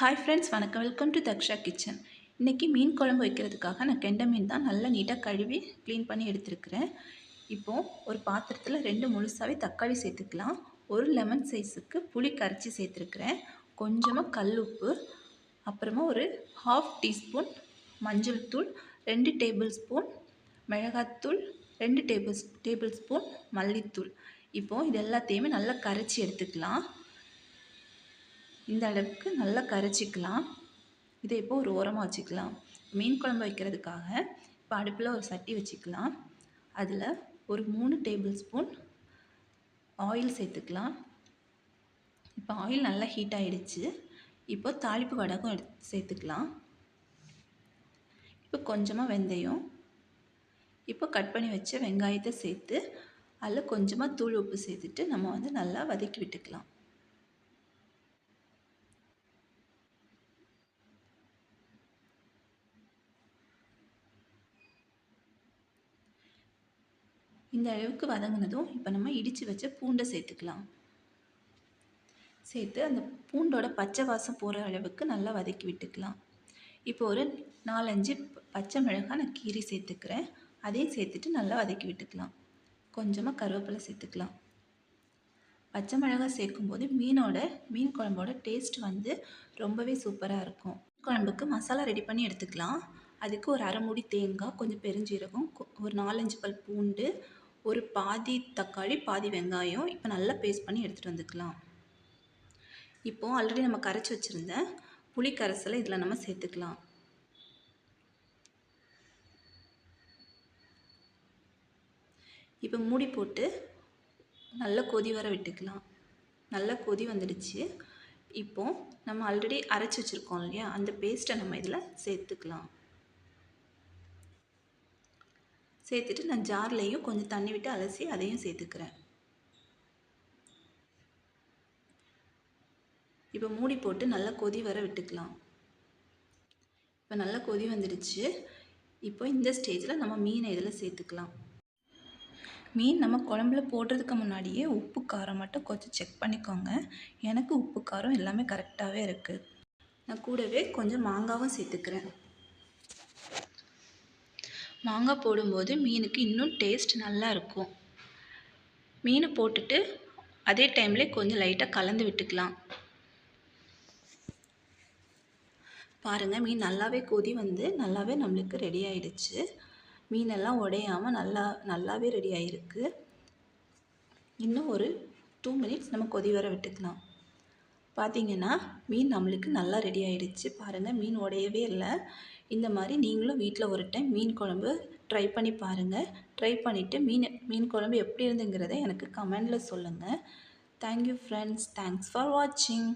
Hi friends வணக்கம். Welcome to Daksha kitchen இன்றைக்கி மீன் குழம்பு வைக்கிறதுக்காக நான் கெண்டை மீன் தான் நல்லா நீட்டாக கழுவி க்ளீன் பண்ணி எடுத்துருக்கிறேன். இப்போது ஒரு பாத்திரத்தில் ரெண்டு முழுசாகவே தக்காளி சேர்த்துக்கலாம். ஒரு லெமன் சைஸுக்கு புளி கரைச்சி சேர்த்துருக்குறேன். கொஞ்சமாக கல் உப்பு அப்புறமா ஒரு ஹாஃப் டீஸ்பூன் மஞ்சள் தூள் ரெண்டு டேபிள் ஸ்பூன் மிளகாத்தூள் ரெண்டு டேபிள் டேபிள் ஸ்பூன் மல்லித்தூள். இப்போது இது எல்லாத்தையுமே நல்லா கரைச்சி எடுத்துக்கலாம். இந்த அளவுக்கு நல்லா கரைச்சிக்கலாம். இதை இப்போ ஒரு ஓரமாக வச்சுக்கலாம். மீன் குழம்பு வைக்கிறதுக்காக இப்போ அடுப்பில் ஒரு சட்டி வச்சுக்கலாம். அதில் ஒரு மூணு டேபிள் ஸ்பூன் ஆயில் சேர்த்துக்கலாம். இப்போ ஆயில் நல்லா ஹீட் ஆகிடுச்சு இப்போ தாளிப்பு வடகம் எடுத்து சேர்த்துக்கலாம். இப்போ கொஞ்சமாக வெந்தயம். இப்போ கட் பண்ணி வச்ச வெங்காயத்தை சேர்த்து அதில் கொஞ்சமாக தூள் உப்பு சேர்த்துட்டு நம்ம வந்து நல்லா வதக்கி விட்டுக்கலாம். இந்த அளவுக்கு வதங்கினதும் இப்போ நம்ம இடித்து வச்ச பூண்டை சேர்த்துக்கலாம். சேர்த்து அந்த பூண்டோட பச்சை வாசம் போகிற அளவுக்கு நல்லா வதக்கி விட்டுக்கலாம். இப்போ ஒரு நாலஞ்சு பச்சை மிளகாய் நான் கீரி சேர்த்துக்கிறேன். அதையும் சேர்த்துட்டு நல்லா வதக்கி விட்டுக்கலாம். கொஞ்சமாக கருவேப்பிலை சேர்த்துக்கலாம். பச்சை மிளகாய் சேர்க்கும்போது மீனோட மீன் குழம்போட டேஸ்ட் வந்து ரொம்பவே சூப்பராக இருக்கும். குழம்புக்கு மசாலா ரெடி பண்ணி எடுத்துக்கலாம். அதுக்கு ஒரு அரை மூடி தேங்காய் கொஞ்சம் பெருஞ்சீரகம் ஒரு நாலஞ்சு பல் பூண்டு ஒரு பாதி தக்காளி பாதி வெங்காயம் இப்போ நல்லா பேஸ்ட் பண்ணி எடுத்துகிட்டு வந்துக்கலாம். இப்போது ஆல்ரெடி நம்ம கரைச்சி வச்சுருந்த புளி கரைசலை இதில் நம்ம சேர்த்துக்கலாம். இப்போ மூடி போட்டு நல்லா கொதி வர விட்டுக்கலாம். நல்லா கொதி வந்துடுச்சு. இப்போது நம்ம ஆல்ரெடி அரைச்சி வச்சுருக்கோம் இல்லையா? அந்த பேஸ்ட்டை நம்ம இதில் சேர்த்துக்கலாம். சேர்த்துட்டு நான் ஜார்லேயும் கொஞ்சம் தண்ணி விட்டு அலசி அதையும் சேர்த்துக்கிறேன். இப்போ மூடி போட்டு நல்லா கொதி வர விட்டுக்கலாம். இப்போ நல்லா கொதி வந்துடுச்சு. இப்போ இந்த ஸ்டேஜில் நம்ம மீனை இதில் சேர்த்துக்கலாம். மீன் நம்ம குழம்புல போடுறதுக்கு முன்னாடியே உப்பு காரம் மட்டும் கொஞ்சம் செக் பண்ணிக்கோங்க. எனக்கு உப்பு காரம் எல்லாமே கரெக்டாகவே இருக்குது நான் கூடவே கொஞ்சம் மாங்காவும் சேர்த்துக்கிறேன். மாங்காய் போடும்போது மீனுக்கு இன்னும் டேஸ்ட் நல்லா இருக்கும் மீன் போட்டுட்டு அதே டைமில் கொஞ்சம் லைட்டாக கலந்து விட்டுக்கலாம். பாருங்கள் மீன் நல்லாவே கொதி வந்து நல்லாவே நம்மளுக்கு ரெடி ஆயிடுச்சு. மீனெல்லாம் உடையாமல் நல்லா நல்லாவே ரெடி ஆகிருக்கு இன்னும் ஒரு டூ மினிட்ஸ் நம்ம கொதி வர விட்டுக்கலாம். பார்த்திங்கன்னா மீன் நம்மளுக்கு நல்லா ரெடி ஆகிடுச்சு பாருங்கள் மீன் உடையவே இல்லை. இந்த மாதிரி நீங்களும் வீட்டில் ஒரு டைம் மீன் குழம்பு ட்ரை பண்ணி பாருங்கள் ட்ரை பண்ணிவிட்டு மீன் மீன் குழம்பு எப்படி இருந்துங்கிறத எனக்கு கமெண்டில் சொல்லுங்கள் தேங்க்யூ ஃப்ரெண்ட்ஸ் தேங்க்ஸ் ஃபார் வாட்சிங்